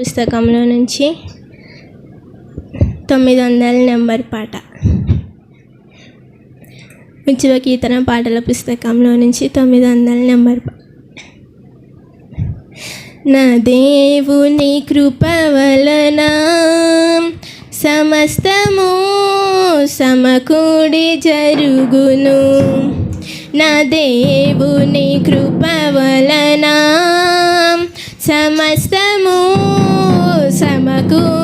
పుస్తకంలో నుంచి తొమ్మిది వందల నెంబర్ పాట. ఉజ్జవ కీర్తన పాటల పుస్తకంలో నుంచి తొమ్మిది వందల నెంబర్ నా దేవుని కృప వలన సమస్తము సమకూడి జరుగును. నా దేవుని కృప వలన సమస్త cool.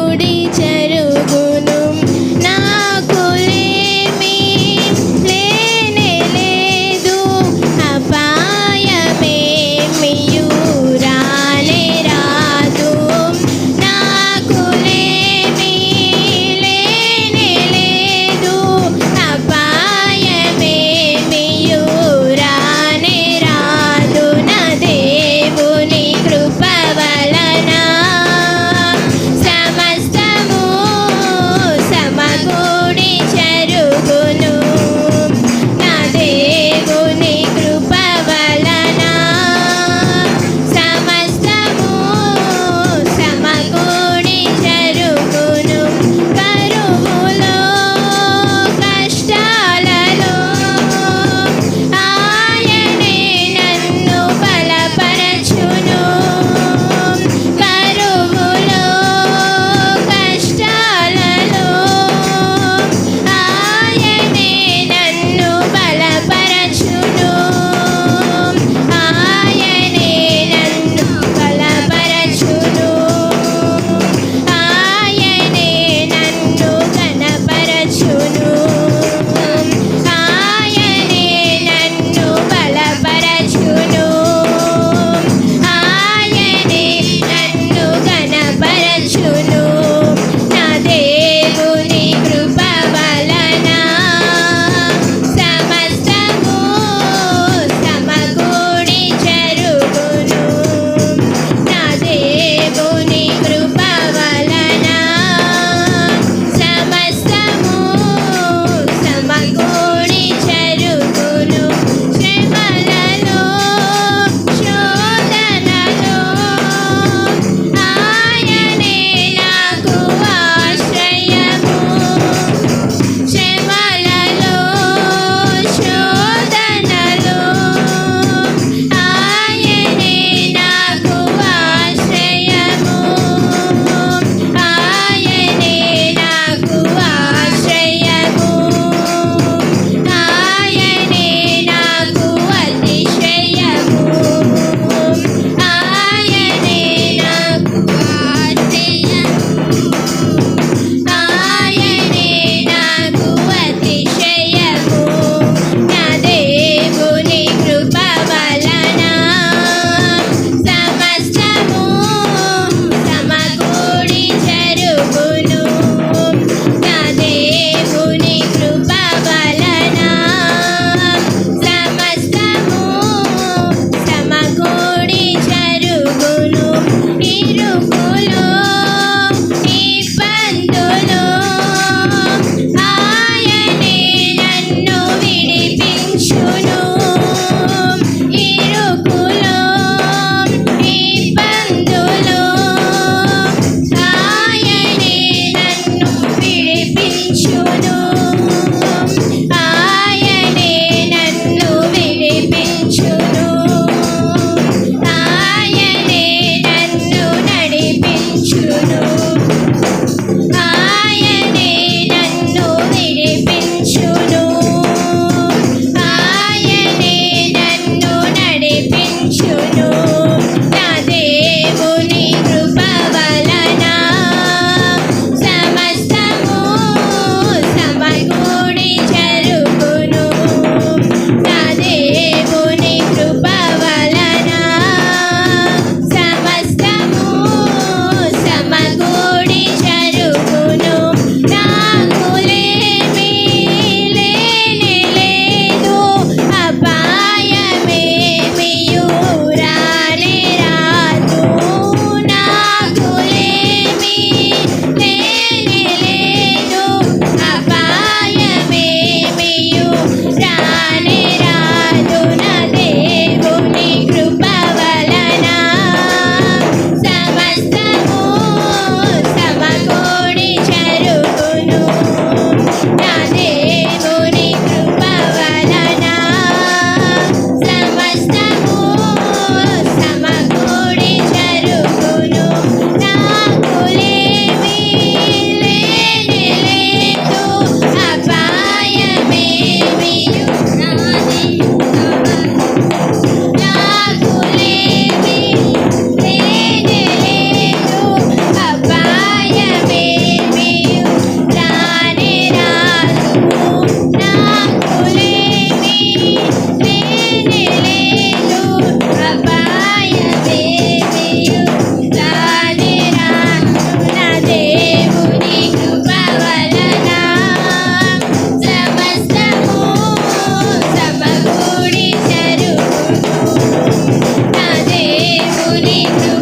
এরকম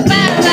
back.